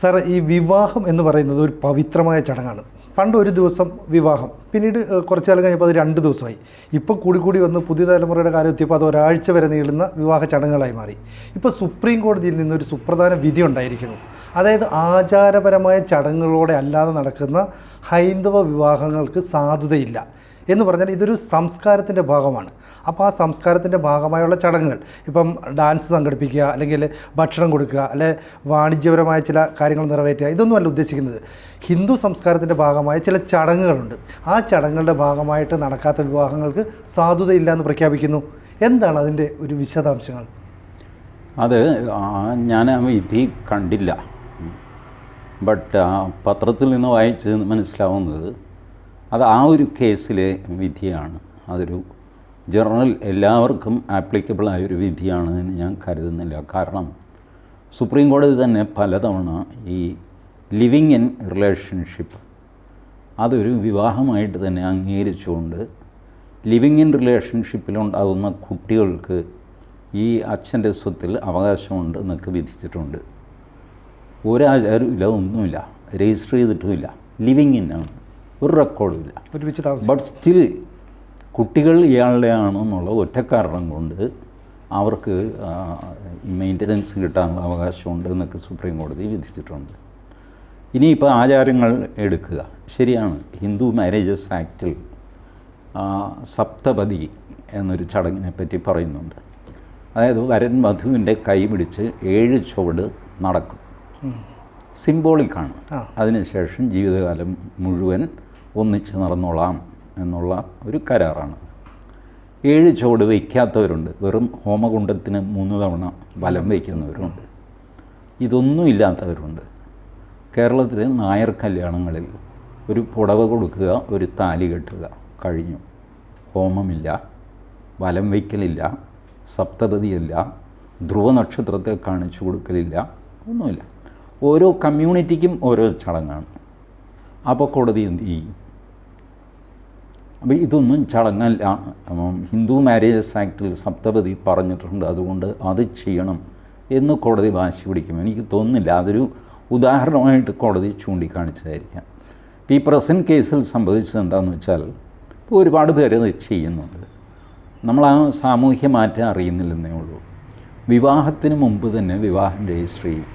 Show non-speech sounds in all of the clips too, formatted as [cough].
Sir ഈ വിവാഹം എന്ന് പറയുന്നത് ഒരു പവിത്രമായ ചടങ്ങാണ്. പണ്ട് ഒരു ദിവസം വിവാഹം പിന്നീട് കുറച്ചു കുറച്ച് കാലം കഴിഞ്ഞപ്പോൾ അത് രണ്ട് ദിവസമായി. ഇപ്പോൾ കൂടി കൂടി വന്ന് പുതിയ തലമുറയുടെ കാലം എത്തിയപ്പോൾ അത് ഒരാഴ്ച വരെ നീളുന്ന വിവാഹ ചടങ്ങുകളായി മാറി. ഇപ്പോൾ സുപ്രീം കോടതിയിൽ നിന്നൊരു സുപ്രധാന വിധി ഉണ്ടായിരിക്കുന്നു. അതായത് ആചാരപരമായ ചടങ്ങുകളോടെ അല്ലാതെ നടക്കുന്ന ഹൈന്ദവ വിവാഹങ്ങൾക്ക് സാധുതയില്ല. എന്ന് പറഞ്ഞാൽ ഇതൊരു സംസ്കാരത്തിന്റെ ഭാഗമാണ്. അപ്പോൾ ആ സംസ്കാരത്തിന്റെ ഭാഗമായുള്ള ചടങ്ങുകൾ. ഇപ്പം ഡാൻസ് സംഘടിപ്പിക്കുക അല്ലെങ്കിൽ ഭക്ഷണം കൊടുക്കുക അല്ലെ വാണിജ്യപരമായ ചില കാര്യങ്ങൾ നിറവേറ്റുക ഇതൊന്നുമല്ല ഉദ്ദേശിക്കുന്നത്. ഹിന്ദു സംസ്കാരത്തിന്റെ ഭാഗമായ ചില ചടങ്ങുകളുണ്ട്. ആ ചടങ്ങുകളുടെ ഭാഗമായിട്ട് നടക്കാത്ത വിവാഹങ്ങൾക്ക് സാധുതയില്ല എന്ന് പ്രഖ്യാപിക്കുന്നു. എന്താണ് അതിന്റെ ഒരു വിശദാംശങ്ങൾ? അത് ഞാൻ വിധി കണ്ടില്ല. ബട്ട് പത്രത്തിൽ നിന്ന് വായിച്ച് മനസ്സിലാവുന്നത് അത് ആ ഒരു കേസിലെ വിധിയാണ്. അതൊരു ജനറൽ എല്ലാവർക്കും ആപ്ലിക്കബിൾ ആയൊരു വിധിയാണ് എന്ന് ഞാൻ കരുതുന്നില്ല. കാരണം സുപ്രീം കോടതി തന്നെ പലതവണ ഈ ലിവിങ് ഇൻ റിലേഷൻഷിപ്പ് അതൊരു വിവാഹമായിട്ട് തന്നെ അംഗീകരിച്ചുകൊണ്ട് ലിവിങ് ഇൻ റിലേഷൻഷിപ്പിലുണ്ടാകുന്ന കുട്ടികൾക്ക് ഈ അച്ഛന്റെ സ്വത്തിൽ അവകാശമുണ്ട് എന്നൊക്കെ വിധിച്ചിട്ടുണ്ട്. ഒരാചാരമില്ല ഒന്നുമില്ല. രജിസ്റ്റർ ചെയ്തിട്ടുമില്ല. ലിവിങ് ഇൻ ആണ്. ഒരു റെക്കോർഡും ഇല്ല. ഒരുമിച്ച് താമസം ബട്ട് സ്റ്റിൽ കുട്ടികൾ ഇയാളുടെ ആണെന്നുള്ള ഒറ്റ കാരണം കൊണ്ട് അവർക്ക് മെയിന്റനൻസ് കിട്ടാനുള്ള അവകാശമുണ്ട് എന്നൊക്കെ സുപ്രീം കോടതി വിധിച്ചിട്ടുണ്ട്. ഇനിയിപ്പോൾ ആചാരങ്ങൾ എടുക്കുക. ശരിയാണ്. ഹിന്ദു മാരേജസ് ആക്റ്റിൽ സപ്തപതി എന്നൊരു ചടങ്ങിനെ പറ്റി പറയുന്നുണ്ട്. അതായത് വരൻ വധുവിന്റെ കൈ പിടിച്ച് ഏഴ് ചുവട് നടക്കും. സിംബോളിക്കാണ്. അതിനുശേഷം ജീവിതകാലം മുഴുവൻ ഒന്നിച്ച് നടന്നോളാം. എന്നുള്ള ഒരു കരാറാണ്. ഏഴ് ചുവട് വയ്ക്കാത്തവരുണ്ട്. വെറും ഹോമകുണ്ടത്തിന് മൂന്ന് തവണ വലം വയ്ക്കുന്നവരുണ്ട്. ഇതൊന്നും ഇല്ലാത്തവരുണ്ട്. കേരളത്തിലെ നായർ കല്യാണങ്ങളിൽ ഒരു പുടവ കൊടുക്കുക ഒരു താലി കെട്ടുക കഴിഞ്ഞു. ഹോമമില്ല വലം വയ്ക്കലില്ല സപ്തപതിയില്ല ധ്രുവ നക്ഷത്രത്തെ കാണിച്ചു കൊടുക്കലില്ല ഒന്നുമില്ല. ഓരോ കമ്മ്യൂണിറ്റിക്കും ഓരോ ചടങ്ങാണ്. അപ്പോൾ കോടതി എന്ത് ചെയ്യും? അപ്പോൾ ഇതൊന്നും ചടങ്ങല്ല. ഹിന്ദു മാരേജസ് ആക്ടിൽ സപ്തപതി പറഞ്ഞിട്ടുണ്ട്. അതുകൊണ്ട് അത് ചെയ്യണം എന്ന് കോടതി വാശി പിടിക്കും. എനിക്ക് തോന്നുന്നില്ല. അതൊരു ഉദാഹരണമായിട്ട് കോടതി ചൂണ്ടിക്കാണിച്ചതായിരിക്കാം. ഇപ്പോൾ ഈ പ്രസന്റ് കേസിൽ സംഭവിച്ചത് എന്താണെന്ന് വെച്ചാൽ ഇപ്പോൾ ഒരുപാട് പേര് അത് ചെയ്യുന്നുണ്ട്. നമ്മൾ ആ സാമൂഹ്യ മാറ്റം അറിയുന്നില്ലെന്നേ ഉള്ളൂ. വിവാഹത്തിന് മുമ്പ് തന്നെ വിവാഹം രജിസ്റ്റർ ചെയ്യും.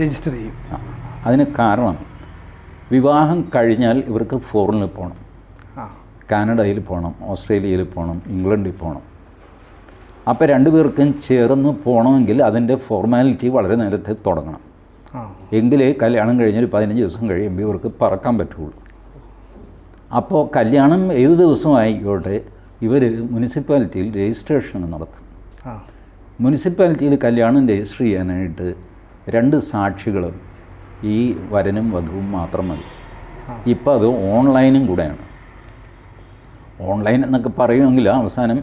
രജിസ്റ്റർ ചെയ്യും. അതിന് കാരണം വിവാഹം കഴിഞ്ഞാൽ ഇവർക്ക് ഫോറിനിൽ പോകണം കാനഡയിൽ പോകണം ഓസ്ട്രേലിയയിൽ പോകണം ഇംഗ്ലണ്ടിൽ പോകണം. അപ്പോൾ രണ്ടുപേർക്കും ചേർന്ന് പോകണമെങ്കിൽ അതിന്റെ ഫോർമാലിറ്റി വളരെ നേരത്തെ തുടങ്ങണം. എങ്കിലേ കല്യാണം കഴിഞ്ഞൊരു പതിനഞ്ച് ദിവസം കഴിയുമ്പോൾ ഇവർക്ക് പറക്കാൻ പറ്റുള്ളൂ. അപ്പോൾ കല്യാണം ഏത് ദിവസവും ആയിക്കോട്ടെ ഇവർ മുനിസിപ്പാലിറ്റിയിൽ രജിസ്ട്രേഷൻ നടത്തും. മുനിസിപ്പാലിറ്റിയിൽ കല്യാണം രജിസ്റ്റർ ചെയ്യാനായിട്ട് രണ്ട് സാക്ഷികളും ഈ വരനും വധുവും മാത്രം മതി. ഇപ്പം അത് ഓൺലൈനും കൂടെയാണ്. ഓൺലൈൻ എന്നൊക്കെ പറയുമെങ്കിൽ അവസാനം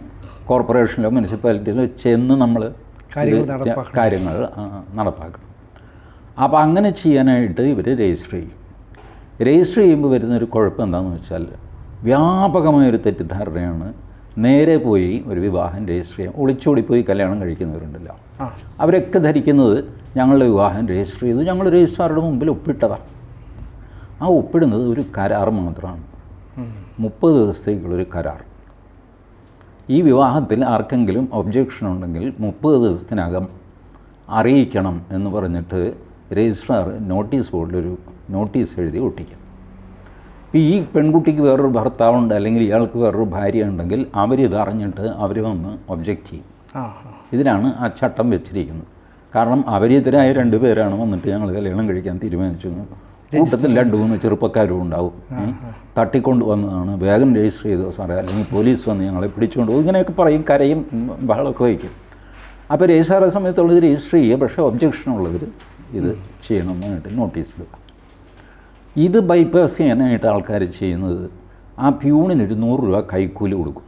കോർപ്പറേഷനിലോ മുനിസിപ്പാലിറ്റിയിലോ ചെന്ന് നമ്മൾ കാര്യങ്ങൾ നടപ്പാക്കണം. അപ്പോൾ അങ്ങനെ ചെയ്യാനായിട്ട് ഇവർ രജിസ്റ്റർ ചെയ്യും. രജിസ്റ്റർ ചെയ്യുമ്പോൾ വരുന്നൊരു കുഴപ്പം എന്താണെന്ന് വെച്ചാൽ വ്യാപകമായൊരു തെറ്റിദ്ധാരണയാണ് നേരെ പോയി ഒരു വിവാഹം രജിസ്റ്റർ ചെയ്യാം ഒളിച്ചോടി പോയി കല്യാണം കഴിക്കുന്നവരുണ്ടല്ലോ. അവരൊക്കെ ധരിക്കുന്നത് ഞങ്ങളുടെ വിവാഹം രജിസ്റ്റർ ചെയ്തു ഞങ്ങൾ രജിസ്ട്രാറുടെ മുമ്പിൽ ഒപ്പിട്ടതാണ് ആ ഒപ്പിടുന്നത് ഒരു കരാർ മാത്രമാണ്. മുപ്പത് ദിവസത്തേക്കുള്ളൊരു കരാർ. ഈ വിവാഹത്തിൽ ആർക്കെങ്കിലും ഒബ്ജെക്ഷൻ ഉണ്ടെങ്കിൽ മുപ്പത് ദിവസത്തിനകം അറിയിക്കണം എന്ന് പറഞ്ഞിട്ട് രജിസ്ട്രാർ നോട്ടീസ് ബോർഡിലൊരു നോട്ടീസ് എഴുതി ഒട്ടിക്കും. ഇപ്പോൾ ഈ പെൺകുട്ടിക്ക് വേറൊരു ഭർത്താവുണ്ട് അല്ലെങ്കിൽ ഇയാൾക്ക് വേറൊരു ഭാര്യ ഉണ്ടെങ്കിൽ അവരിത് അറിഞ്ഞിട്ട് അവർ വന്ന് ഒബ്ജക്റ്റ് ചെയ്യും. ഇതിനാണ് ആ ചട്ടം വെച്ചിരിക്കുന്നത്. കാരണം അവരിതരായ രണ്ട് പേരാണ് വന്നിട്ട് ഞങ്ങൾ കല്യാണം കഴിക്കാൻ തീരുമാനിച്ചു കൂട്ടത്തിൽ രണ്ട് മൂന്ന് ചെറുപ്പക്കാരും ഉണ്ടാവും. തട്ടിക്കൊണ്ട് വന്നതാണ്. വേഗം രജിസ്റ്റർ ചെയ്തു സാറേ. അല്ലെങ്കിൽ പോലീസ് വന്ന് ഞങ്ങളെ പിടിച്ചുകൊണ്ട് പോകും. ഇങ്ങനെയൊക്കെ പറയും കരയും ബഹളമൊക്കെ വയ്ക്കും. അപ്പോൾ രജിസ്റ്റർ ആയ സമയത്തുള്ളത് രജിസ്റ്റർ ചെയ്യുക. പക്ഷേ ഒബ്ജക്ഷൻ ഉള്ളവർ ഇത് ചെയ്യണമെന്നായിട്ട് നോട്ടീസ് ഇടുക ഇത് ബൈപ്പാസ് ചെയ്യാനായിട്ട് ആൾക്കാർ ചെയ്യുന്നത് ആ പ്യൂണിനൊരു നൂറ് രൂപ കൈക്കൂലി കൊടുക്കും.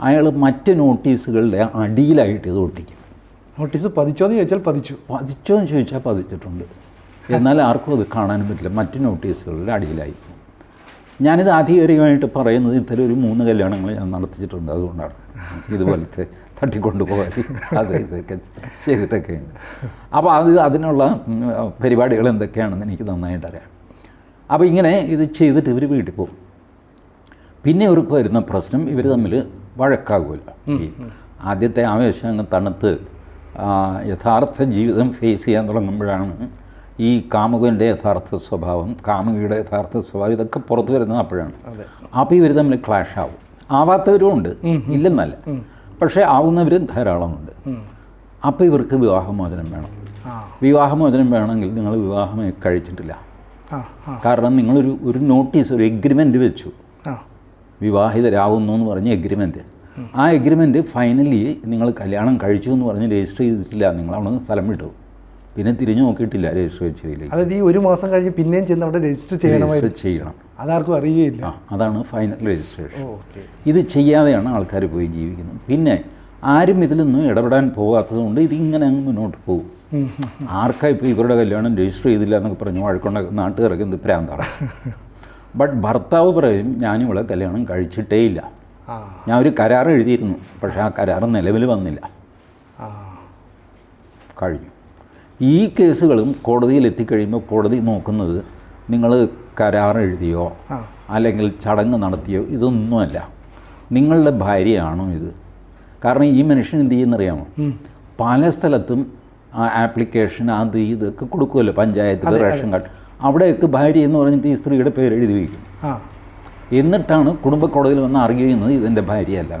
അയാൾ മറ്റ് നോട്ടീസുകളുടെ അടിയിലായിട്ട് ഇത് ഒട്ടിക്കും. നോട്ടീസ് പതിച്ചോ എന്ന് ചോദിച്ചാൽ പതിച്ചു. പതിച്ചോ എന്ന് ചോദിച്ചാൽ പതിച്ചിട്ടുണ്ട്. എന്നാൽ ആർക്കും അത് കാണാനും പറ്റില്ല. മറ്റ് നോട്ടീസുകളുടെ അടിയിലായി ഞാനിത് ആധികാരികമായിട്ട് പറയുന്നത് ഇത്തരം ഒരു മൂന്ന് കല്യാണങ്ങൾ ഞാൻ നടത്തിച്ചിട്ടുണ്ട്. അതുകൊണ്ടാണ് ഇതുപോലത്തെ തട്ടിക്കൊണ്ടുപോകൽ അത് ഇതൊക്കെ ചെയ്തിട്ടൊക്കെ ഉണ്ട് അപ്പോൾ അത് അതിനുള്ള പരിപാടികൾ എന്തൊക്കെയാണെന്ന് എനിക്ക് നന്നായിട്ട് അറിയാം. അപ്പോൾ ഇങ്ങനെ ഇത് ചെയ്തിട്ട് ഇവർ വീട്ടിൽ പോകും. പിന്നെ ഇവർക്ക് വരുന്ന പ്രശ്നം ഇവർ തമ്മിൽ വഴക്കാകുമല്ലോ. ആദ്യത്തെ ആവേശം അങ്ങ് തണുത്ത് യഥാർത്ഥ ജീവിതം ഫേസ് ചെയ്യാൻ തുടങ്ങുമ്പോഴാണ് ഈ കാമുകന്റെ യഥാർത്ഥ സ്വഭാവം കാമുകിയുടെ യഥാർത്ഥ സ്വഭാവം ഇതൊക്കെ പുറത്തു വരുന്നത് അപ്പോഴാണ്. അപ്പോൾ ഇവർ തമ്മിൽ ക്ലാഷ് ആവും. ആവാത്തവരും ഉണ്ട്. ഇല്ലെന്നല്ല. പക്ഷേ ആവുന്നവരും ധാരാളമുണ്ട്. അപ്പോൾ ഇവർക്ക് വിവാഹമോചനം വേണം. വിവാഹമോചനം വേണമെങ്കിൽ നിങ്ങൾ വിവാഹം കഴിച്ചിട്ടില്ല. കാരണം നിങ്ങളൊരു ഒരു നോട്ടീസ് ഒരു എഗ്രിമെന്റ് വെച്ചു. വിവാഹിതരാകുന്നു എന്ന് പറഞ്ഞ എഗ്രിമെന്റ് ആ എഗ്രിമെന്റ് ഫൈനലി നിങ്ങൾ കല്യാണം കഴിച്ചു എന്ന് പറഞ്ഞ് രജിസ്റ്റർ ചെയ്തിട്ടില്ല. നിങ്ങൾ അവിടെ നിന്ന് സ്ഥലം വിട്ടു. പിന്നെ തിരിഞ്ഞു നോക്കിയിട്ടില്ല രജിസ്റ്റർ വെച്ചിലേക്ക് അതായത് ഈ ഒരു മാസം കഴിഞ്ഞ് പിന്നെയും ചെന്ന് അവിടെ രജിസ്റ്റർ ചെയ്യണമായിരുന്നു. രജിസ്റ്റർ ചെയ്യണം. അതാർക്കും അറിയുകയില്ല. ആ അതാണ് ഫൈനൽ രജിസ്ട്രേഷൻ. ഓക്കെ. ഇത് ചെയ്യാതെയാണ് ആൾക്കാർ പോയി ജീവിക്കുന്നത്. പിന്നെ ആരും ഇതിലൊന്നും ഇടപെടാൻ പോകാത്തത് കൊണ്ട് ഇതിങ്ങനെ അങ്ങ് മുന്നോട്ട് പോകും. ആർക്കാ ഇപ്പോൾ ഇവരുടെ കല്യാണം രജിസ്റ്റർ ചെയ്തില്ല എന്നൊക്കെ പറഞ്ഞ് വഴക്കുണ്ടാക്കുന്ന നാട്ടുകാരൊക്കെ എന്ത് പ്രാന്താണ്? [laughs] ബട്ട് ഭർത്താവ് പറയും ഞാനിവളെ കല്യാണം കഴിച്ചിട്ടേ ഇല്ല. ആ. ഞാൻ ഒരു കരാർ എഴുതിയിരുന്നു പക്ഷേ ആ കരാർ നിലവിൽ വന്നില്ല. ആ. കഴിഞ്ഞു. ഈ കേസുകളും കോടതിയിൽ എത്തിക്കഴിയുമ്പോൾ കോടതി നോക്കുന്നത് നിങ്ങൾ കരാർ എഴുതിയോ അല്ലെങ്കിൽ ചടങ്ങ് നടത്തിയോ ഇതൊന്നുമല്ല. നിങ്ങളുടെ ഭാര്യയാണോ ഇത്? കാരണം ഈ മനുഷ്യൻ എന്ത് ചെയ്യുന്നറിയാമോ? പല സ്ഥലത്തും ആ ആപ്ലിക്കേഷൻ അത് ഇതൊക്കെ കൊടുക്കുമല്ലോ പഞ്ചായത്തിൽ റേഷൻ കാർഡ്. അവിടെയൊക്കെ ഭാര്യ എന്ന് പറഞ്ഞിട്ട് ഈ സ്ത്രീയുടെ പേര് എഴുതി വയ്ക്കും. എന്നിട്ടാണ് കുടുംബ കോടതിയിൽ വന്ന് അറിയുക ചെയ്യുന്നത് ഇതെന്റെ ഭാര്യയല്ല.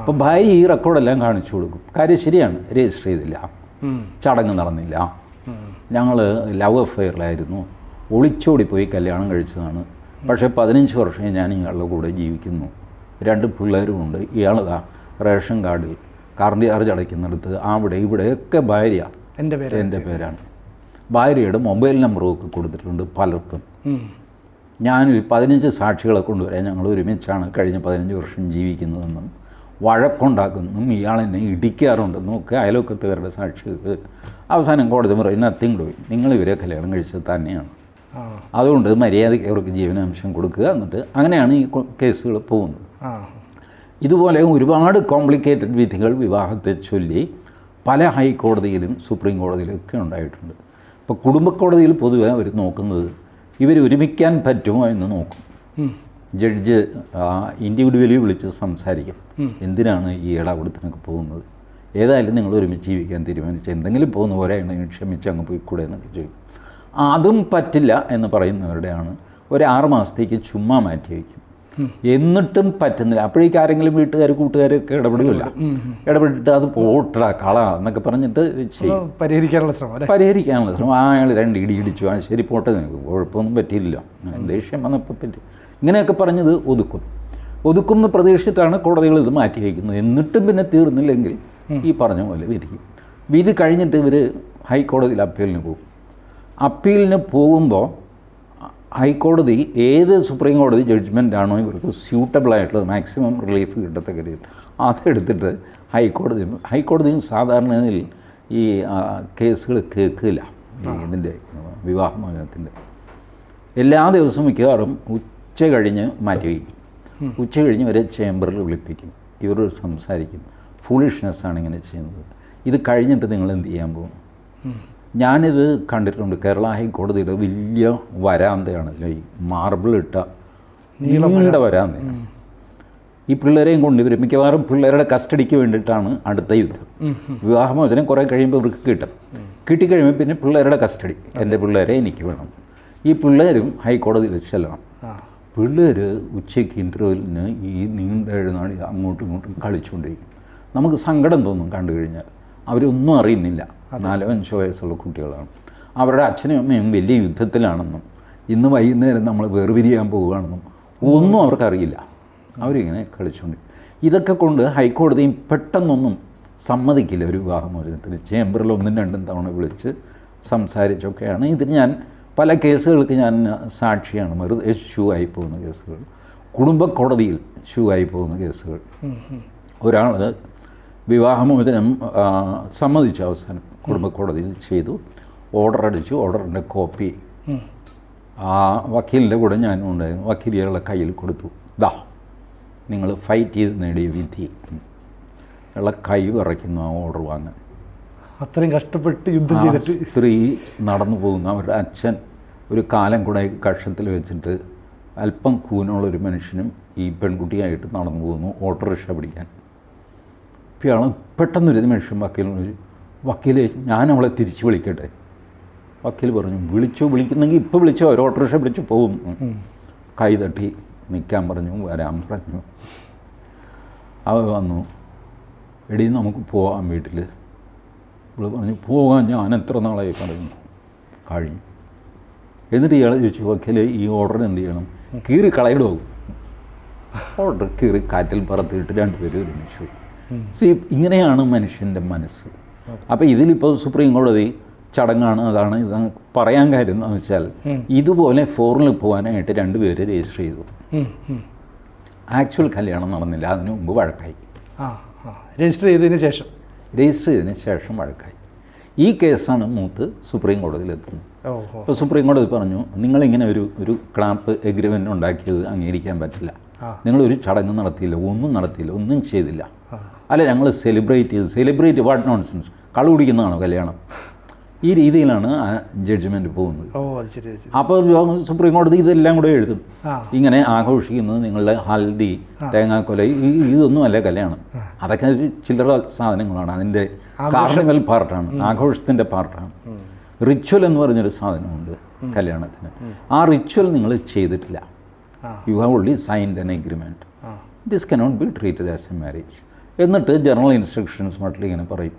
അപ്പോൾ ഭാര്യ ഈ റെക്കോർഡെല്ലാം കാണിച്ചു കൊടുക്കും. കാര്യം ശരിയാണ് രജിസ്റ്റർ ചെയ്തില്ല. ചടങ്ങ് നടന്നില്ല. ഞങ്ങൾ ലവ് അഫെയറിലായിരുന്നു. ഒളിച്ചോടി പോയി കല്യാണം കഴിച്ചതാണ്. പക്ഷേ പതിനഞ്ച് വർഷം ഞാൻ ഇയാളുടെ കൂടെ ജീവിക്കുന്നു. രണ്ട് പിള്ളേരുമുണ്ട്. ഇയാളാ റേഷൻ കാർഡിൽ കറണ്ട് ചാർജ് അടയ്ക്കുന്നിടത്ത് അവിടെ ഇവിടെയൊക്കെ ഭാര്യ എന്റെ പേര് എന്റെ പേരാണ്. ഭാര്യയുടെ മൊബൈൽ നമ്പറുമൊക്കെ കൊടുത്തിട്ടുണ്ട് പലർക്കും. ഞാൻ പതിനഞ്ച് സാക്ഷികളെ കൊണ്ടുവരാൻ ഞങ്ങൾ ഒരുമിച്ചാണ് കഴിഞ്ഞ പതിനഞ്ച് വർഷം ജീവിക്കുന്നതെന്നും വഴക്കുണ്ടാക്കുന്നതും ഇയാളെന്നെ ഇടിക്കാറുണ്ടെന്നും ഒക്കെ അയൽവക്കത്തുകാരുടെ സാക്ഷികൾ. അവസാനം കോടതി പറയും നത്തിങ് പോയി നിങ്ങൾ ഇവരെ കല്യാണം കഴിച്ചത് തന്നെയാണ്. അതുകൊണ്ട് മര്യാദയ്ക്ക് അവർക്ക് ജീവനാംശം കൊടുക്കുക. എന്നിട്ട് അങ്ങനെയാണ് ഈ കേസുകൾ പോകുന്നത്. ഇതുപോലെ ഒരുപാട് കോംപ്ലിക്കേറ്റഡ് വിധികൾ വിവാഹത്തെ ചൊല്ലി പല ഹൈക്കോടതിയിലും സുപ്രീം കോടതിയിലും ഒക്കെ ഉണ്ടായിട്ടുണ്ട്. ഇപ്പോൾ കുടുംബക്കോടതിയിൽ പൊതുവെ അവർ നോക്കുന്നത് ഇവർ ഒരുമിക്കാൻ പറ്റുമോ എന്ന് നോക്കും. ജഡ്ജ് ഇൻഡിവിജ്വലി വിളിച്ച് സംസാരിക്കും. എന്തിനാണ് ഈ ഇടകൊടുത്തിനൊക്കെ പോകുന്നത്? ഏതായാലും നിങ്ങൾ ഒരുമിച്ച് ജീവിക്കാൻ തീരുമാനിച്ചു എന്തെങ്കിലും പോകുന്ന പോരാണെങ്കിൽ ക്ഷമിച്ച് അങ്ങ് പോയിക്കൂടെ എന്നൊക്കെ ചോദിക്കും അതും പറ്റില്ല എന്ന് പറയുന്നവരുടെയാണ് ഒരു ആറ് മാസത്തേക്ക് ചുമ്മാ മാറ്റി വയ്ക്കും. എന്നിട്ടും പറ്റുന്നില്ല. അപ്പോഴേക്ക് ആരെങ്കിലും വീട്ടുകാർ കൂട്ടുകാരൊക്കെ ഇടപെടില്ല ഇടപെട്ടിട്ട് അത് പോട്ടടാ കള എന്നൊക്കെ പറഞ്ഞിട്ട് ചെയ്യും. പരിഹരിക്കാനുള്ള ശ്രമം പരിഹരിക്കാനുള്ള ശ്രമം. ആ അയാൾ രണ്ട് ഇടി ഇടിച്ചു. ആ ശരി പോട്ടെ നിങ്ങൾക്ക് കുഴപ്പമൊന്നും പറ്റിയില്ലല്ലോ. ദേഷ്യം വന്നപ്പോൾ പറ്റി. ഇങ്ങനെയൊക്കെ പറഞ്ഞത് ഒതുക്കും. ഒതുക്കും എന്ന് പ്രതീക്ഷിച്ചിട്ടാണ് കോടതികൾ ഇത് മാറ്റി വയ്ക്കുന്നത് എന്നിട്ടും പിന്നെ തീർന്നില്ലെങ്കിൽ ഈ പറഞ്ഞ പോലെ വിധിക്കും. വിധി കഴിഞ്ഞിട്ട് ഇവർ ഹൈക്കോടതിയിൽ അപ്പീലിന് പോകും. അപ്പീലിന് പോകുമ്പോൾ ഹൈക്കോടതി ഏത് സുപ്രീം കോടതി ജഡ്ജ്മെന്റ് ആണോ ഇവർക്ക് സ്യൂട്ടബിൾ ആയിട്ടുള്ളത് മാക്സിമം റിലീഫ് കിട്ടത്തക്ക രീതിയിൽ അതെടുത്തിട്ട് ഹൈക്കോടതി ഹൈക്കോടതിയും സാധാരണയിൽ ഈ കേസുകൾ കേൾക്കില്ല. ഇതിന്റെ വിവാഹമോചനത്തിന്റെ എല്ലാ ദിവസവും മിക്കവാറും ഉച്ച കഴിഞ്ഞ് മാറ്റി വയ്ക്കും ഉച്ച കഴിഞ്ഞ് വരെ ചേംബറിൽ വിളിപ്പിക്കും. ഇവരോട് സംസാരിക്കും. ഫുളിഷ്നെസ്സാണ് ഇങ്ങനെ ചെയ്യുന്നത്. ഇത് കഴിഞ്ഞിട്ട് നിങ്ങൾ എന്ത് ചെയ്യാൻ പോകും? ഞാനിത് കണ്ടിട്ടുണ്ട്. കേരള ഹൈക്കോടതിയുടെ വലിയ വരാന്തയാണല്ലോ ഈ മാർബിൾ ഇട്ട നീണ്ട വരാന്തയാണ് ഈ പിള്ളേരെയും കൊണ്ടുവരും ഇവർ മിക്കവാറും പിള്ളേരുടെ കസ്റ്റഡിക്ക് വേണ്ടിയിട്ടാണ് അടുത്ത യുദ്ധം. വിവാഹമോചനം കുറേ കഴിയുമ്പോൾ ഇവർക്ക് കിട്ടും. കിട്ടിക്കഴിയുമ്പോൾ പിന്നെ പിള്ളേരുടെ കസ്റ്റഡി. എന്റെ പിള്ളേരെ എനിക്ക് വേണം. ഈ പിള്ളേരും ഹൈക്കോടതിയിൽ ചെല്ലണം. പിള്ളേർ ഉച്ചയ്ക്ക് ഇന്റർവെല്ലിന് ഈ നീണ്ട എഴുന്നാടി അങ്ങോട്ടും ഇങ്ങോട്ടും കളിച്ചുകൊണ്ടിരിക്കും. നമുക്ക് സങ്കടം തോന്നും കണ്ടു കഴിഞ്ഞാൽ. അവരൊന്നും അറിയുന്നില്ല. നാലോ അഞ്ചോ വയസ്സുള്ള കുട്ടികളാണ്. അവരുടെ അച്ഛനും അമ്മയും വലിയ യുദ്ധത്തിലാണെന്നും ഇന്ന് വൈകുന്നേരം നമ്മൾ വേർപിരിയാൻ പോവുകയാണെന്നും ഒന്നും അവർക്കറിയില്ല. അവരിങ്ങനെ കളിച്ചുകൊണ്ട് ഇതൊക്കെ കൊണ്ട് ഹൈക്കോടതിയും പെട്ടെന്നൊന്നും സമ്മതിക്കില്ല ഒരു വിവാഹമോചനത്തിന്. ചേംബറിൽ ഒന്നും രണ്ടും തവണ വിളിച്ച് സംസാരിച്ചൊക്കെയാണ്. ഇതിന് ഞാൻ പല കേസുകൾക്ക് ഞാൻ സാക്ഷിയാണ്. വെറുതെ ഷൂ ആയി പോകുന്ന കേസുകൾ. കുടുംബ കോടതിയിൽ ഷൂ ആയി പോകുന്ന കേസുകൾ. ഒരാൾ വിവാഹമോചനം സമ്മതിച്ചു അവസാനം കുടുംബ കോടതിയിൽ ചെയ്തു. ഓർഡർ അടിച്ചു. ഓർഡറിന്റെ കോപ്പി. ആ വക്കീലിന്റെ കൂടെ ഞാൻ ഉണ്ടായിരുന്നു. വക്കീലുകളുടെ കയ്യിൽ കൊടുത്തു. ദാ നിങ്ങൾ ഫൈറ്റ് ചെയ്ത് നേടിയ വിധി. ഉള്ള കൈ വിറയ്ക്കുന്നു ആ ഓർഡർ വാങ്ങാൻ. അത്രയും കഷ്ടപ്പെട്ട് യുദ്ധം ചെയ്തിട്ട് സ്ത്രീ നടന്നു പോകുന്ന അവരുടെ അച്ഛൻ ഒരു കാലം കൂടെ കഷത്തിൽ വെച്ചിട്ട് അല്പം കൂനുള്ള ഒരു മനുഷ്യനും ഈ പെൺകുട്ടിയായിട്ട് നടന്നു പോകുന്നു ഓട്ടോറിക്ഷ പിടിക്കാൻ. ഇയാൾ പെട്ടെന്നൊരു മനുഷ്യൻ വക്കീലിനോട് വക്കീലെ ഞാൻ അവളെ തിരിച്ച് വിളിക്കട്ടെ? വക്കീൽ പറഞ്ഞു വിളിച്ചോ വിളിക്കുന്നെങ്കിൽ ഇപ്പോൾ വിളിച്ചോ ഒരു ഓട്ടോറിക്ഷ പിടിച്ച് പോകും. കൈ തട്ടി നിൽക്കാൻ പറഞ്ഞു വരാൻ പറഞ്ഞു. അവ വന്നു എടി നമുക്ക് പോവാം വീട്ടിൽ ഇവൾ പറഞ്ഞു പോകാൻ ഞാൻ എത്ര നാളായി? പറഞ്ഞു. കഴിഞ്ഞു. എന്നിട്ട് ഇയാൾ ചോദിച്ചു വക്കീൽ ഈ ഓർഡർ എന്ത് ചെയ്യണം? കീറി കളയിടോ. ഓർഡർ കീറി കാറ്റിൽ പറത്തിയിട്ട് രണ്ടുപേരും ഒരുമിച്ചു സി ഇങ്ങനെയാണ് മനുഷ്യന്റെ മനസ്സ്. അപ്പോൾ ഇതിലിപ്പോൾ സുപ്രീം കോടതി ചടങ്ങാണ് അതാണ് ഇത് പറയാൻ കാര്യം എന്ന് വെച്ചാൽ ഇതുപോലെ ഫോറിനിൽ പോകാനായിട്ട് രണ്ടുപേര് രജിസ്റ്റർ ചെയ്തു. ആക്ച്വൽ കല്യാണം നടന്നില്ല അതിനു മുമ്പ് വഴക്കായി. രജിസ്റ്റർ ചെയ്തതിന് ശേഷം. രജിസ്റ്റർ ചെയ്തതിന് ശേഷം വഴക്കായി. ഈ കേസാണ് മൂത്ത് സുപ്രീം കോടതിയിലെത്തുന്നത് അപ്പോൾ സുപ്രീം കോടതി പറഞ്ഞു നിങ്ങളിങ്ങനെ ഒരു ഒരു ക്ലാപ്പ് എഗ്രിമെന്റ് ഉണ്ടാക്കിയത് അംഗീകരിക്കാൻ പറ്റില്ല. നിങ്ങളൊരു ചടങ്ങ് നടത്തിയില്ല ഒന്നും നടത്തിയില്ല ഒന്നും ചെയ്തില്ല. അല്ല ഞങ്ങൾ സെലിബ്രേറ്റ് ചെയ്തു സെലിബ്രേറ്റ് വാട്ട് നോൺസെൻസ്. കളു കുടിക്കുന്നതാണോ കല്യാണം? ഈ രീതിയിലാണ് ആ ജഡ്ജ്മെന്റ് പോകുന്നത്. ഓ അത് ശരി ശരി. അപ്പോൾ സുപ്രീം കോടതി ഇതെല്ലാം കൂടെ എഴുതും. ഇങ്ങനെ ആഘോഷിക്കുന്നത് നിങ്ങളുടെ ഹൽദി തേങ്ങാക്കൊല ഈ ഇതൊന്നും അല്ല കല്യാണം. അതൊക്കെ ചില്ലറ സാധനങ്ങളാണ്. അതിന്റെ കാർണിവൽ പാർട്ടാണ് ആഘോഷത്തിന്റെ പാർട്ടാണ്. റിച്വൽ എന്ന് പറഞ്ഞൊരു സാധനമുണ്ട് കല്യാണത്തിന്. ആ റിച്വൽ നിങ്ങൾ ചെയ്തിട്ടില്ല. You have only signed an agreement this cannot be treated as a marriage എന്നിട്ട് ജനറൽ ഇൻസ്ട്രക്ഷൻസ് മട്ടിൽ ഇങ്ങനെ പറയും.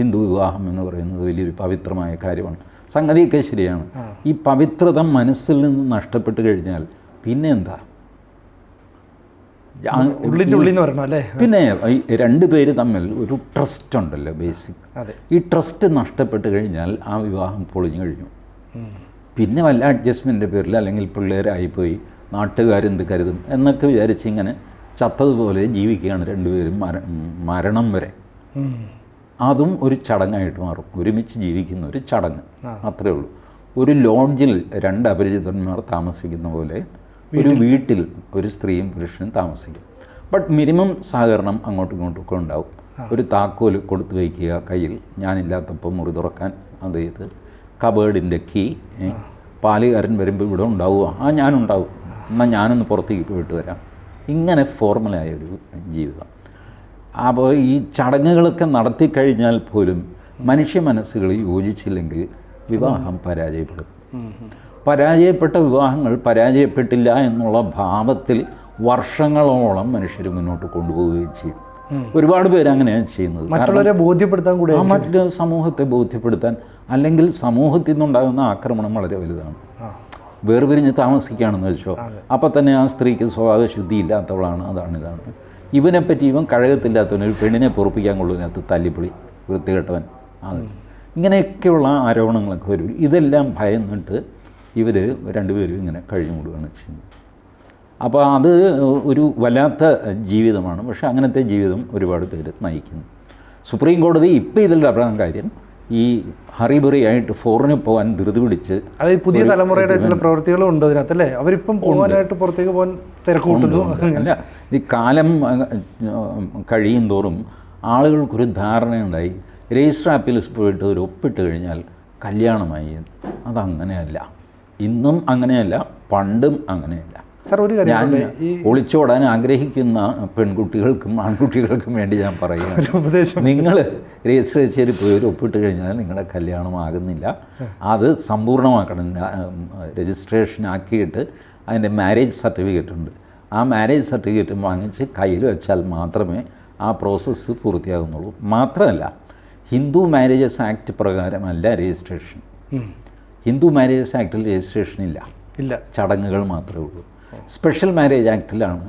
ഹിന്ദു വിവാഹം എന്ന് പറയുന്നത് വലിയൊരു പവിത്രമായ കാര്യമാണ്. സംഗതിയൊക്കെ ശരിയാണ്. ഈ പവിത്രത മനസ്സിൽ നിന്ന് നഷ്ടപ്പെട്ട് കഴിഞ്ഞാൽ പിന്നെ എന്താ പിന്നെ രണ്ട് പേര് തമ്മിൽ ഒരു ട്രസ്റ്റ് ഉണ്ടല്ലോ ബേസിക് ഈ ട്രസ്റ്റ് നഷ്ടപ്പെട്ട് കഴിഞ്ഞാൽ ആ വിവാഹം പൊളിഞ്ഞു കഴിഞ്ഞു. പിന്നെ വല്ല അഡ്ജസ്റ്റ്മെന്റെ പേരിൽ അല്ലെങ്കിൽ പിള്ളേരായിപ്പോയി നാട്ടുകാരെന്ത് കരുതും എന്നൊക്കെ വിചാരിച്ച് ഇങ്ങനെ ചത്തതുപോലെ ജീവിക്കുകയാണ് രണ്ടുപേരും മര മരണം വരെ. അതും ഒരു ചടങ്ങായിട്ട് മാറും. ഒരുമിച്ച് ജീവിക്കുന്ന ഒരു ചടങ്ങ്. അത്രേ ഉള്ളൂ. ഒരു ലോഡ്ജിൽ രണ്ട് അപരിചിതന്മാർ താമസിക്കുന്ന പോലെ ഒരു വീട്ടിൽ. ഒരു സ്ത്രീയും പുരുഷനും താമസിക്കും. ബട്ട് മിനിമം സഹകരണം അങ്ങോട്ടും ഇങ്ങോട്ടും ഒക്കെ ഉണ്ടാവും. ഒരു താക്കോൽ കൊടുത്തു വയ്ക്കുക കയ്യിൽ. ഞാനില്ലാത്തപ്പോൾ മുറി തുറക്കാൻ അത് ചെയ്ത് കബേർഡിന്റെ കീ പാലുകാരൻ വരുമ്പോൾ ഇവിടെ ഉണ്ടാവുക. ആ ഞാനുണ്ടാവും. എന്നാൽ ഞാനൊന്ന് പുറത്തേക്ക് പോയിട്ട് വരാം. ഇങ്ങനെ ഫോർമലായ ഒരു ജീവിതം. അപ്പോൾ ഈ ചടങ്ങുകളൊക്കെ നടത്തി കഴിഞ്ഞാൽ പോലും മനുഷ്യ മനസ്സുകൾ യോജിച്ചില്ലെങ്കിൽ വിവാഹം പരാജയപ്പെടും. പരാജയപ്പെട്ട വിവാഹങ്ങൾ പരാജയപ്പെട്ടില്ല എന്നുള്ള ഭാവത്തിൽ വർഷങ്ങളോളം മനുഷ്യർ മുന്നോട്ട് കൊണ്ടുപോവുകയും ചെയ്യും. ഒരുപാട് പേര് അങ്ങനെയാണ് ചെയ്യുന്നത്. മറ്റുള്ളവരെ ബോധ്യപ്പെടുത്താൻ കൂടെ ആ മറ്റു സമൂഹത്തെ ബോധ്യപ്പെടുത്താൻ അല്ലെങ്കിൽ സമൂഹത്തിൽ നിന്നുണ്ടാകുന്ന ആക്രമണം വളരെ വലുതാണ്. വേർപിരിഞ്ഞ് താമസിക്കുകയാണെന്ന് വെച്ചോ അപ്പം തന്നെ ആ സ്ത്രീക്ക് സ്വഭാവ ശുദ്ധി ഇല്ലാത്തവളാണ് അതാണ് ഇതാണ്. ഇവനെപ്പറ്റി ഇവൻ കഴകത്തില്ലാത്തവൻ ഒരു പെണ്ണിനെ പൊറപ്പിക്കാൻ കൊള്ളുന്നതിനകത്ത് തല്ലിപ്പൊളി വൃത്തികെട്ടവൻ. അത് ഇങ്ങനെയൊക്കെയുള്ള ആരോപണങ്ങളൊക്കെ വരും ഇതെല്ലാം ഭയന്നിട്ട് ഇവർ രണ്ടുപേരും ഇങ്ങനെ കഴിഞ്ഞു കൊടുക്കുകയാണ് ചെയ്യുന്നത്. അപ്പോൾ അത് ഒരു വല്ലാത്ത ജീവിതമാണ്. പക്ഷേ അങ്ങനത്തെ ജീവിതം ഒരുപാട് പേര് നയിക്കുന്നു. സുപ്രീം കോടതി ഇപ്പോൾ ഇതിൽ അഭിപ്രായം കാര്യം ഈ ഹറിബറിയായിട്ട് ഫോറിന് പോകാൻ ധൃതി പിടിച്ച് അത് പുതിയ തലമുറയുടെ ചില പ്രവൃത്തികളും ഉണ്ട് അതിനകത്ത് അല്ലേ? അവരിപ്പം പോകാനായിട്ട് പുറത്തേക്ക് പോകാൻ തിരക്കൂട്ടുന്നു അല്ല ഈ കാലം കഴിയും തോറും ആളുകൾക്കൊരു ധാരണയുണ്ടായി. രജിസ്റ്റർ ആപ്പിൽ പോയിട്ട് ഒരു ഒപ്പിട്ട് കഴിഞ്ഞാൽ കല്യാണമായി. അതങ്ങനെയല്ല. ഇന്നും അങ്ങനെയല്ല പണ്ടും അങ്ങനെയല്ല. സാർ ഒരു കാര്യം ഒളിച്ചോടാൻ ആഗ്രഹിക്കുന്ന പെൺകുട്ടികൾക്കും ആൺകുട്ടികൾക്കും വേണ്ടി ഞാൻ പറയുകയാണ് ഉപദേശം. നിങ്ങൾ രജിസ്റ്റർ ചെയ്ത് പോയി ഒരു ഒപ്പിട്ട് കഴിഞ്ഞാൽ നിങ്ങളുടെ കല്യാണം ആകുന്നില്ല. അത് സമ്പൂർണമാക്കണം രജിസ്ട്രേഷൻ ആക്കിയിട്ട് അതിന്റെ മാരേജ് സർട്ടിഫിക്കറ്റ് ഉണ്ട്. ആ മാരേജ് സർട്ടിഫിക്കറ്റ് വാങ്ങിച്ച് കയ്യിൽ വെച്ചാൽ മാത്രമേ ആ പ്രോസസ്സ് പൂർത്തിയാകുന്നുള്ളൂ. മാത്രമല്ല ഹിന്ദു മാരേജസ് ആക്ട് പ്രകാരമല്ല രജിസ്ട്രേഷൻ. ഹിന്ദു മാരേജസ് ആക്ടിൽ രജിസ്ട്രേഷൻ ഇല്ല. ഇല്ല. ചടങ്ങുകൾ മാത്രമേ ഉള്ളൂ. സ്പെഷ്യൽ മാരേജ് ആക്റ്റിലാണ്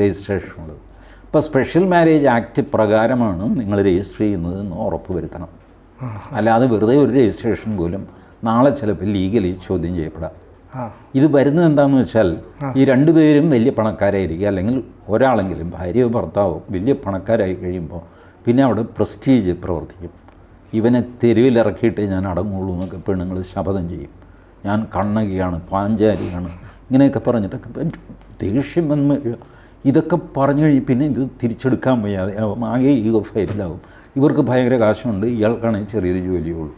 രജിസ്ട്രേഷൻ ഉള്ളത് അപ്പോൾ സ്പെഷ്യൽ മാരേജ് ആക്ട് പ്രകാരമാണ് നിങ്ങൾ രജിസ്റ്റർ ചെയ്യുന്നതെന്ന് ഉറപ്പ് വരുത്തണം. അല്ലാതെ വെറുതെ ഒരു രജിസ്ട്രേഷൻ പോലും നാളെ ചിലപ്പോൾ ലീഗലി ചോദ്യം ചെയ്യപ്പെടാം. ഇത് വരുന്നത് എന്താണെന്ന് വെച്ചാൽ ഈ രണ്ടുപേരും വലിയ പണക്കാരായിരിക്കുക അല്ലെങ്കിൽ ഒരാളെങ്കിലും ഭാര്യയോ ഭർത്താവോ വലിയ പണക്കാരായി കഴിയുമ്പോൾ പിന്നെ അവിടെ പ്രസ്റ്റീജ് പ്രവർത്തിക്കും. ഇവനെ തെരുവിലിറക്കിയിട്ട് ഞാൻ അടങ്ങുള്ളൂ എന്നൊക്കെ പെണ്ണുങ്ങൾ ശപഥം ചെയ്യും. ഞാൻ കണ്ണകിയാണ് പാഞ്ചാലിയാണ് ഇങ്ങനെയൊക്കെ പറഞ്ഞിട്ടൊക്കെ ദേഷ്യം വന്ന് ഇതൊക്കെ പറഞ്ഞു കഴിഞ്ഞ് പിന്നെ ഇത് തിരിച്ചെടുക്കാൻ വയ്യാതെ ആവും. ആകെ ഈഗോ ഫെയിലാവും ഇവർക്ക് ഭയങ്കര കാശുണ്ട്. ഇയാൾക്കാണെങ്കിൽ ചെറിയൊരു ജോലിയുള്ളൂ.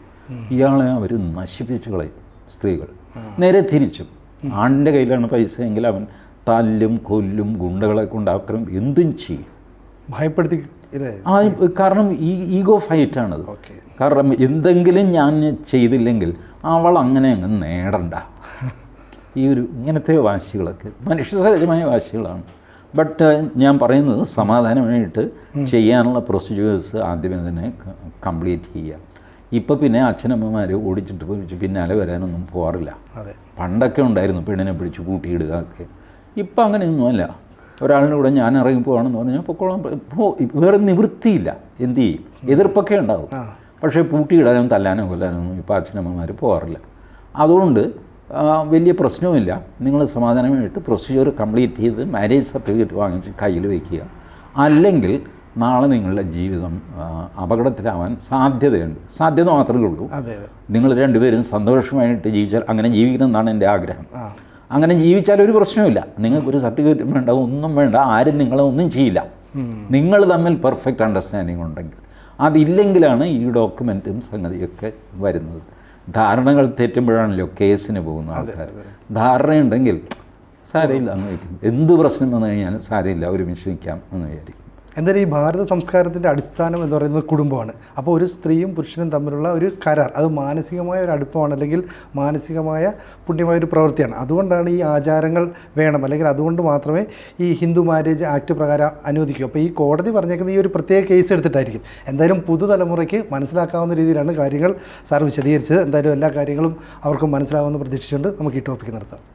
ഇയാളെ അവർ നശിപ്പിച്ച് കളയും സ്ത്രീകൾ. നേരെ തിരിച്ചും. ആണിന്റെ കയ്യിലാണ് പൈസ എങ്കിൽ അവൻ തല്ലും കൊല്ലും ഗുണ്ടകളെ കൊണ്ട് ആക്രമം എന്തും ചെയ്യും. ഭയപ്പെടുത്തി ആ കാരണം ഈ ഈഗോ ഫൈറ്റാണത്. കാരണം എന്തെങ്കിലും ഞാൻ ചെയ്തില്ലെങ്കിൽ അവൾ അങ്ങനെ അങ്ങ് നേടണ്ട. ഈ ഒരു ഇങ്ങനത്തെ വാശികളൊക്കെ മനുഷ്യസഹജമായ വാശികളാണ്. ബട്ട് ഞാൻ പറയുന്നത് സമാധാനമായിട്ട് ചെയ്യാനുള്ള പ്രൊസീജിയേഴ്സ് ആദ്യമേ തന്നെ കംപ്ലീറ്റ് ചെയ്യുക. ഇപ്പോൾ പിന്നെ അച്ഛനമ്മമാർ ഓടിച്ചിട്ട് പിന്നാലെ വരാനൊന്നും പോകാറില്ല പണ്ടൊക്കെ ഉണ്ടായിരുന്നു പെണ്ണിനെ പിടിച്ച് കൂട്ടിയിടുക ഒക്കെ. ഇപ്പം അങ്ങനെയൊന്നുമല്ല ഒരാളിന്റെ കൂടെ ഞാൻ ഇറങ്ങി പോകണമെന്ന് പറഞ്ഞാൽ പൊക്കോളം ഇപ്പോൾ വേറെ നിവൃത്തിയില്ല. എന്ത് ചെയ്യും? എതിർപ്പൊക്കെ ഉണ്ടാവും. പക്ഷേ പൂട്ടിയിടാനും തല്ലാനോ കൊല്ലാനോ ഒന്നും ഇപ്പോൾ അച്ഛനമ്മമാർ പോകാറില്ല അതുകൊണ്ട് വലിയ പ്രശ്നവുമില്ല. നിങ്ങൾ സമാധാനമായിട്ട് പ്രൊസീജിയർ കംപ്ലീറ്റ് ചെയ്ത് മാരേജ് സർട്ടിഫിക്കറ്റ് വാങ്ങിച്ച് കയ്യിൽ വയ്ക്കുക അല്ലെങ്കിൽ നാളെ നിങ്ങളുടെ ജീവിതം അപകടത്തിലാവാൻ സാധ്യതയുണ്ട്. സാധ്യത മാത്രമേ ഉള്ളൂ. നിങ്ങൾ രണ്ടുപേരും സന്തോഷമായിട്ട് ജീവിച്ചാൽ അങ്ങനെ ജീവിക്കണം എന്നാണ് എന്റെ ആഗ്രഹം. അങ്ങനെ ജീവിച്ചാൽ ഒരു പ്രശ്നവുമില്ല. നിങ്ങൾക്കൊരു സർട്ടിഫിക്കറ്റ് വേണ്ട ഒന്നും വേണ്ട ആരും നിങ്ങളെ ഒന്നും ചെയ്യില്ല. നിങ്ങൾ തമ്മിൽ പെർഫെക്റ്റ് അണ്ടർസ്റ്റാൻഡിങ് ഉണ്ടെങ്കിൽ അതില്ലെങ്കിലാണ് ഈ ഡോക്യുമെന്റും സംഗതിയൊക്കെ വരുന്നത്. ധാരണകൾ തെറ്റുമ്പോഴാണല്ലോ കേസിന് പോകുന്ന ആൾക്കാർ. ധാരണയുണ്ടെങ്കിൽ സാരയില്ല എന്ന് വയ്ക്കും. എന്ത് പ്രശ്നം വന്നു കഴിഞ്ഞാലും സാരമില്ല ഒരു നിൽക്കാം എന്ന് വിചാരിക്കും. എന്തായാലും ഈ ഭാരത സംസ്കാരത്തിന്റെ അടിസ്ഥാനം എന്ന് പറയുന്നത് കുടുംബമാണ്. അപ്പോൾ ഒരു സ്ത്രീയും പുരുഷനും തമ്മിലുള്ള ഒരു കരാർ അത് മാനസികമായ ഒരു അടുപ്പമാണ് അല്ലെങ്കിൽ മാനസികമായ പുണ്യമായ ഒരു പ്രവൃത്തിയാണ്. അതുകൊണ്ടാണ് ഈ ആചാരങ്ങൾ വേണം. അല്ലെങ്കിൽ അതുകൊണ്ട് മാത്രമേ ഈ ഹിന്ദു മാരേജ് ആക്ട് പ്രകാരം അനുവദിക്കൂ. അപ്പോൾ ഈ കോടതി പറഞ്ഞേക്കുന്ന ഈ ഒരു പ്രത്യേക കേസ് എടുത്തിട്ടായിരിക്കും. എന്തായാലും പുതുതലമുറയ്ക്ക് മനസ്സിലാക്കാവുന്ന രീതിയിലാണ് കാര്യങ്ങൾ സാർ വിശദീകരിച്ചത്. എന്തായാലും എല്ലാ കാര്യങ്ങളും അവർക്കും മനസ്സിലാവുമെന്ന് പ്രതീക്ഷിച്ചുകൊണ്ട് നമുക്ക് ഈ ടോപ്പിക്ക് നിർത്താം.